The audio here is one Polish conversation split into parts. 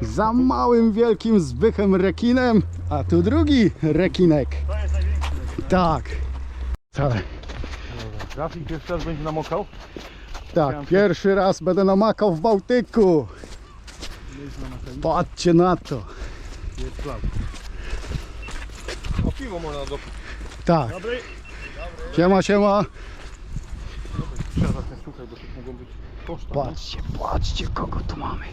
Za małym, wielkim zbychem rekinem, a tu drugi rekinek. To jest największy. Tak. Wcale. Grafik jeszcze raz będzie namokał. Tak, pierwszy raz będę namakał w Bałtyku. Patrzcie na to. Jest plan. O piwo można dopić. Tak, Dobry. siema, siema. Trzeba ten słuchaj, bo to mogą być koszta. Patrzcie, patrzcie kogo tu mamy.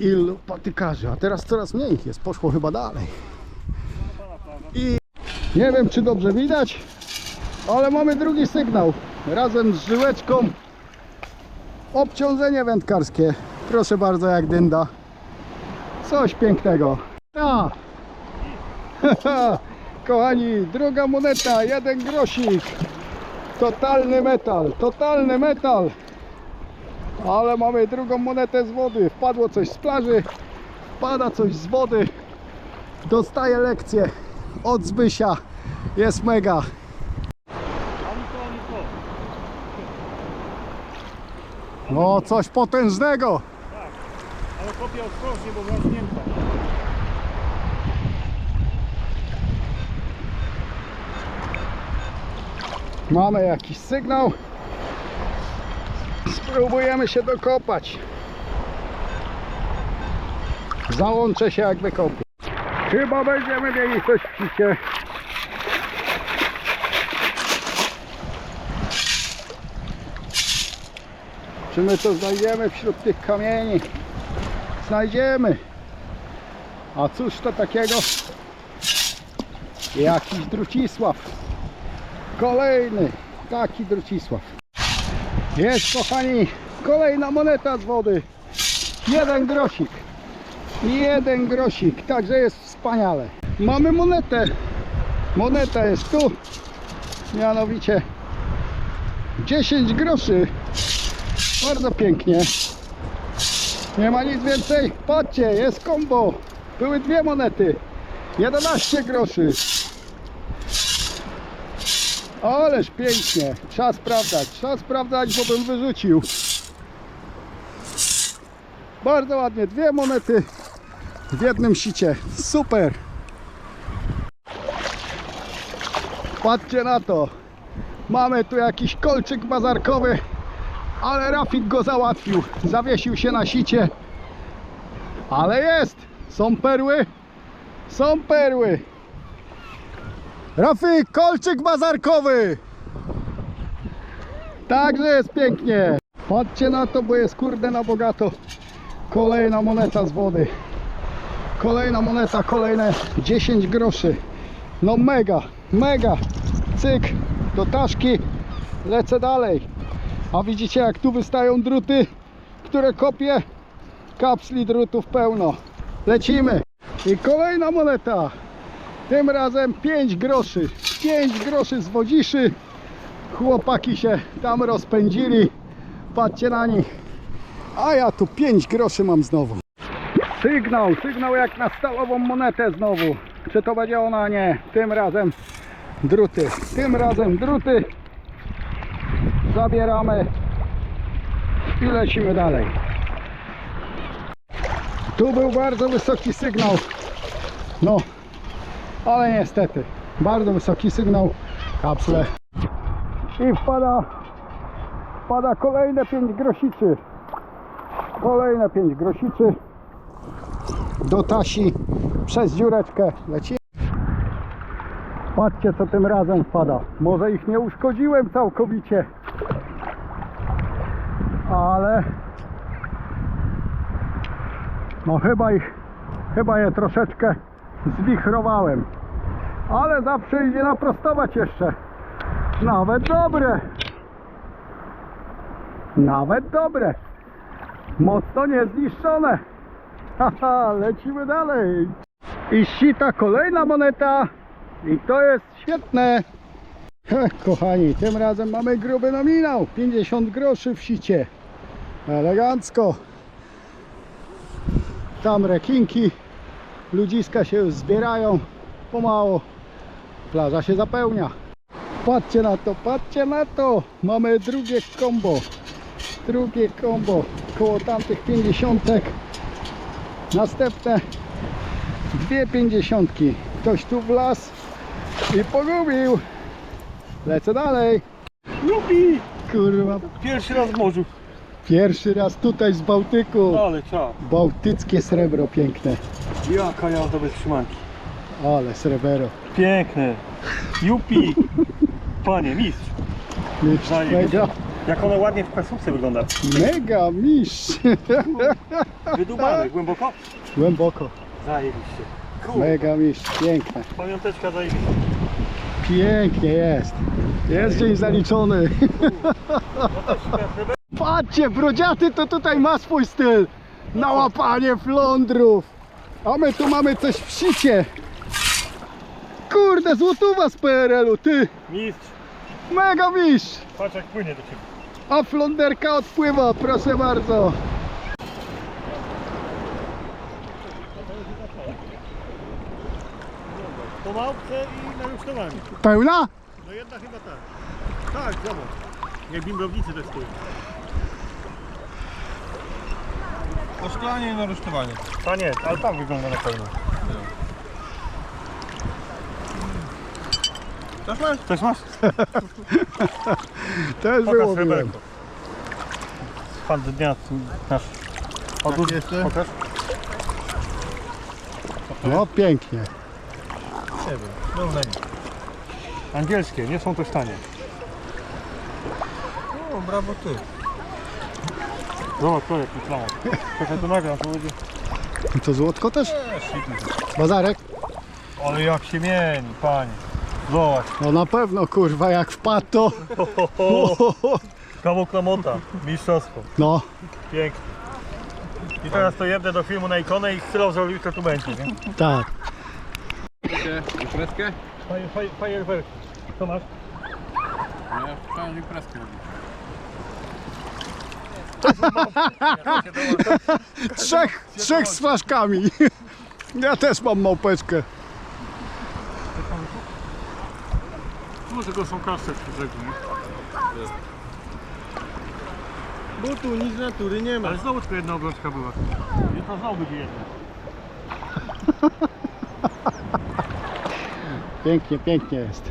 Ilu patykarzy, a teraz coraz mniej ich jest, poszło chyba dalej. I nie wiem czy dobrze widać, ale mamy drugi sygnał. Razem z żyłeczką obciążenie wędkarskie. Proszę bardzo jak dynda. Coś pięknego. A. Kochani, druga moneta, jeden grosik. Totalny metal, totalny metal. Ale mamy drugą monetę z wody. Wpadło coś z plaży, wpada coś z wody. Dostaję lekcję od Zbysia. Jest mega. No coś potężnego. Ale kopia ostrożnie, bo zamknięta. Mamy jakiś sygnał. Spróbujemy się dokopać. Załączę się jak wykopię. Chyba będziemy mieli coś w sicie. Czy my to znajdziemy wśród tych kamieni? Znajdziemy. A cóż to takiego? Jakiś drucisław. Kolejny taki drucisław. Jest kochani, kolejna moneta z wody. Jeden grosik. Jeden grosik, także jest wspaniale. Mamy monetę. Moneta jest tu. Mianowicie 10 groszy. Bardzo pięknie. Nie ma nic więcej. Patrzcie, jest kombo. Były dwie monety. 11 groszy. Ależ pięknie. Trzeba sprawdzać. Trzeba sprawdzać, bo bym wyrzucił. Bardzo ładnie. Dwie monety w jednym sicie. Super. Patrzcie na to. Mamy tu jakiś kolczyk bazarkowy, ale Rafik go załatwił. Zawiesił się na sicie. Ale jest. Są perły. Są perły. Rafik, kolczyk bazarkowy! Także jest pięknie. Patrzcie na to, bo jest kurde na bogato. Kolejna moneta z wody. Kolejna moneta, kolejne 10 groszy. No mega, mega. Cyk, do taszki. Lecę dalej. A widzicie jak tu wystają druty, które kopię? Kapsli drutów pełno. Lecimy. I kolejna moneta. Tym razem 5 groszy. 5 groszy z wodziszy. Chłopaki się tam rozpędzili. Patrzcie na nich. A ja tu 5 groszy mam znowu. Sygnał, sygnał jak na stalową monetę znowu. Czy to będzie ona? Nie. Tym razem druty. Tym razem druty. Zabieramy i lecimy dalej. Tu był bardzo wysoki sygnał. No, ale niestety bardzo wysoki sygnał kapsle. I wpada wpada kolejne 5 grosicy. Kolejne 5 grosicy. Do tasi przez dziureczkę leci. Patrzcie co tym razem wpada. Może ich nie uszkodziłem całkowicie ale no chyba ich chyba je troszeczkę zwichrowałem. Ale zawsze idzie naprostować jeszcze. Nawet dobre. Nawet dobre. Mocno niezniszczone. Haha, lecimy dalej. I sita kolejna moneta. I to jest świetne. Kochani, tym razem mamy gruby nominał. 50 groszy w sicie. Elegancko. Tam rekinki ludziska się już zbierają pomału plaża się zapełnia. Patrzcie na to, patrzcie na to! Mamy drugie kombo drugie kombo koło tamtych pięćdziesiątek. Następne dwie pięćdziesiątki. Ktoś tu wlazł i pogubił. Lecę dalej. Jupi! kurwa. Pierwszy raz w morzu. pierwszy raz tutaj z Bałtyku. Ale czas. bałtyckie srebro piękne Jaka jazda bez trzymanki. ale srebro Piękne. Jupi! Panie, mistrz. Zajebiście. mega Jak one ładnie w kasówce wygląda. mega mistrz Wydubane, głęboko? głęboko Zajebiście. Cool. mega mistrz piękne Pamiąteczka zajebista. Pięknie jest. Jest dzień zaliczony. Patrzcie, brodziaty to tutaj ma swój styl. Na łapanie flądrów. A my tu mamy coś w sicie. Kurde, złotówa z PRL-u, ty. Mistrz. Mega mistrz. Patrz jak płynie do ciebie. A fląderka odpływa, proszę bardzo. Po małpce i na rusztowaniu. Pełna? No jedna chyba tak. Tak, zobacz. Jak bimbrownicy testują. Oszklanie i narusztowanie. A nie, ale tam wygląda na pewno. Też masz? Też masz? Też Pokaż było sreberko. Fan dnia nasz. Jeszcze? pokaż. No pięknie. Nie wiem. No na. Angielskie, nie są też tanie. O, brawo ty. Zobacz to jak myślałem. Czekaj to nagram, to będzie. To złotko też? Nie, świetnie. Bazarek? Ale jak się mieni, panie. Zobacz. No na pewno kurwa jak wpadł to. Ho, ho, mistrzostwo. No. Pięknie. I teraz to jedne do filmu na ikonę i chwilą zrobił to tu będzie, nie? Tak. Imprezkę? Fajer- faj- Fajerwerki. Co masz? Ja chciałem imprezkę robić. Trzech, trzech z flaszkami. Ja też mam małpeczkę. No tylko są kasy w brzegu, nie? Bo tu nic natury nie ma. Ale znowu tylko jedna obrączka była. I to znowu będzie jedna. Pięknie, pięknie jest.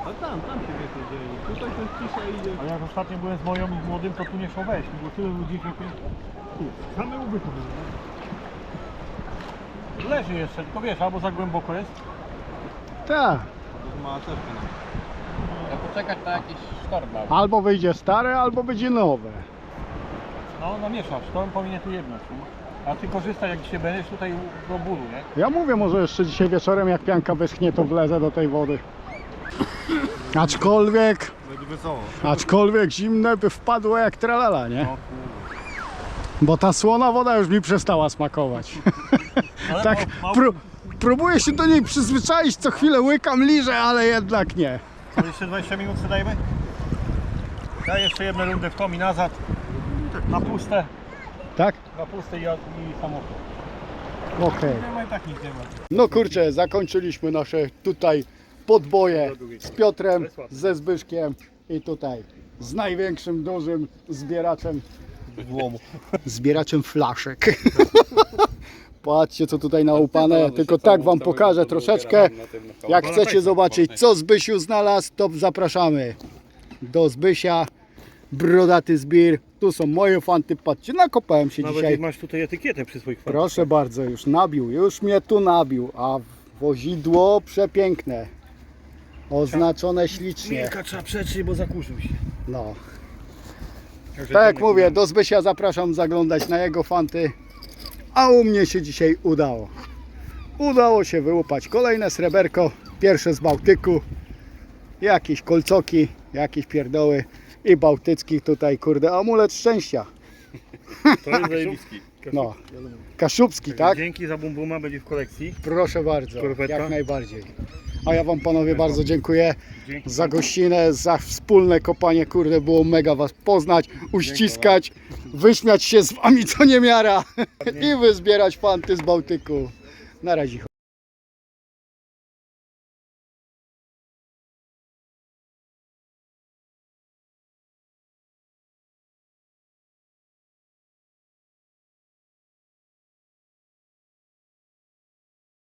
A tam, tam się więcej dzieje. Tutaj to cisza idzie. A jak ostatnio byłem z moją i z młodym, to tu nie szło wejść. Było tyle ludzi, tu, Same łby tu były. Leży jeszcze, tylko wiesz, albo za głęboko jest. Tak. Ja poczekać na jakiś sztorm. Albo wyjdzie stare, albo będzie nowe. No, namieszasz, to on powinien tu jednać. nie? A ty korzystaj, jak dzisiaj będziesz tutaj do bólu, nie? Ja mówię, może jeszcze dzisiaj wieczorem, jak pianka wyschnie, to wlezę do tej wody. Aczkolwiek, Będzie wesoło. aczkolwiek zimne by wpadło jak tralala, nie? No kurde. Bo ta słona woda już mi przestała smakować. Ale Tak, mał- mał- pró próbuję się do niej przyzwyczaić, co chwilę łykam, liżę, ale jednak nie. To jeszcze 20 minut sobie dajmy? Ja jeszcze jedną rundę w tom i nazad. Na puste, Tak? na puste i, i samochód. Okej. Nie ma i tak nic nie ma. No kurczę, zakończyliśmy nasze tutaj podboje z Piotrem, ze Zbyszkiem i tutaj z największym, dużym zbieraczem Włamu. zbieraczem flaszek. Patrzcie co tutaj naupane, tylko tak wam pokażę troszeczkę. Jak chcecie zobaczyć co Zbysiu znalazł, to zapraszamy do Zbysia. Brodaty zbir. Tu są moje fanty, patrzcie, nakopałem się Nawet dzisiaj. masz tutaj etykietę przy swoich fanach. Proszę bardzo, już nabił, już mnie tu nabił, a wozidło przepiękne. Oznaczone ślicznie. Wilka trzeba przetrzeć, bo zakurzył się. No. Także Tak jak mówię, do Zbysia zapraszam zaglądać na jego fanty. A u mnie się dzisiaj udało. Udało się wyłupać kolejne sreberko, pierwsze z Bałtyku. Jakieś kolcoki, jakieś pierdoły i bałtyckich tutaj, kurde, amulet szczęścia. To jest. No. Kaszubski, tak? Dzięki za bumbuma, będzie w kolekcji. Proszę bardzo, Korweta? jak najbardziej. A ja Wam panowie bardzo dziękuję Dzięki. za gościnę, za wspólne kopanie, kurde, było mega Was poznać, uściskać, wyśmiać się z Wami co niemiara i wyzbierać fanty z Bałtyku. Na razie.